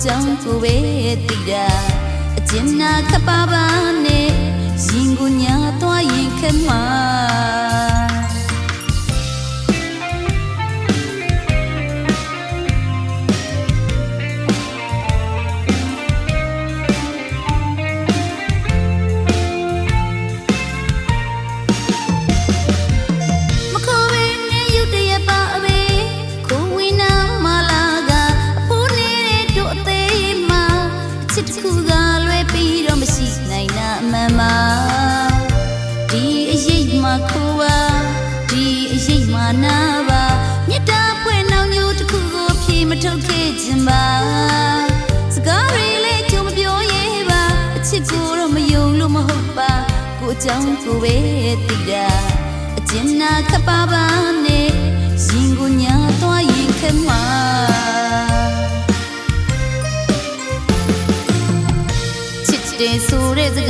ကိုအကြောင်းကိုပဲသိတာအကျဉ်းနာခပ်ပါပါနဲ့ရင်ကိုညာသွားရင်ခက်မှာမ ပါစကားရီလေးကြုံမပြောရဲပါအချစ်ကိုတော့မယုံလို့မဟုတ်ပါကိုအကြောင်းကိုပဲသိတာအကျဉ်းနာခပ်ပါပါနဲ့ရင်ကိုညာသွားရင်ခက်မှာချစ်တယ်ဆိုတဲ့စကား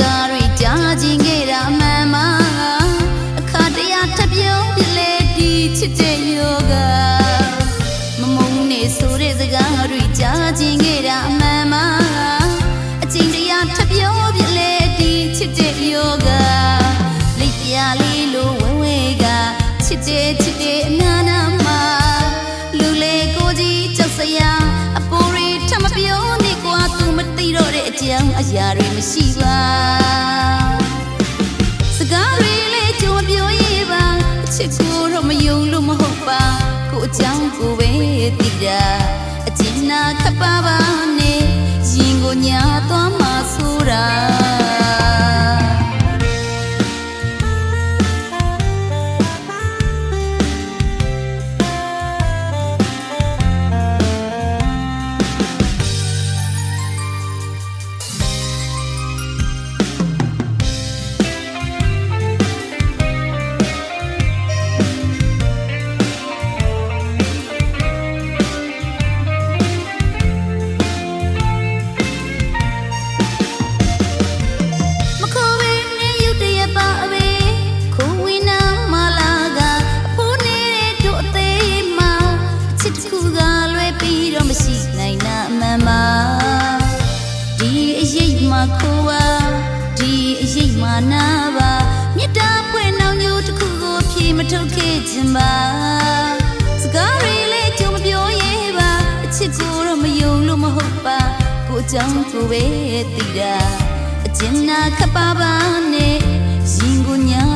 ထပ်ပြောပြလေဒီချစ်တဲ့ယောဂလိပ်ပြာလေးလိုဝဲဝဲကချစ်တယ်ချစ်တယ်အနာနာမှာလူလေကိုကြီးကြောက်စရာအပေါ်ရီထမပြောနေကွာသူမသိတော့တဲ့အကြောင်းအရာတွေမရှိပါစကားတွေလေးကြုံမပြောရပါအချစ်ကိုတော့မယုံလို့မဟုတ်ပါကိုအကြောင်းကိုပဲသိတာအကျဉ်းနာခပ်ပါပါ မှနာပါမြတ်တာဖွင့်နှောင်ညိုတစ်ခုကိုဖြေမထုတ်ခဲ့ခြင်းပါစကားရီလေးကြုံမပြောရဲပါအချစ်ကိုတော့မယုံလို့မဟုတ်ပါကိုအကြောင်းကိုပဲသိတာအကျဉ်းနာခပ်ပါပါနဲ့ရင်ကိုညာ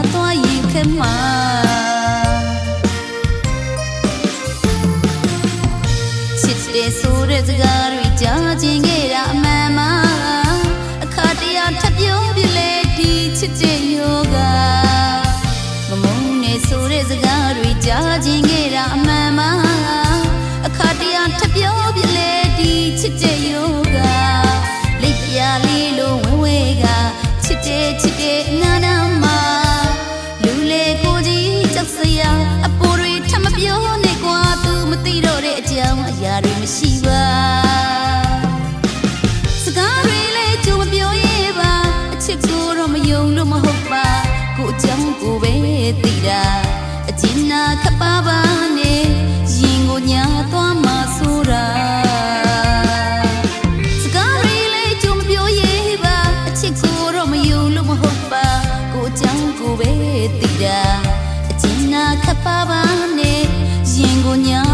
뭐냐?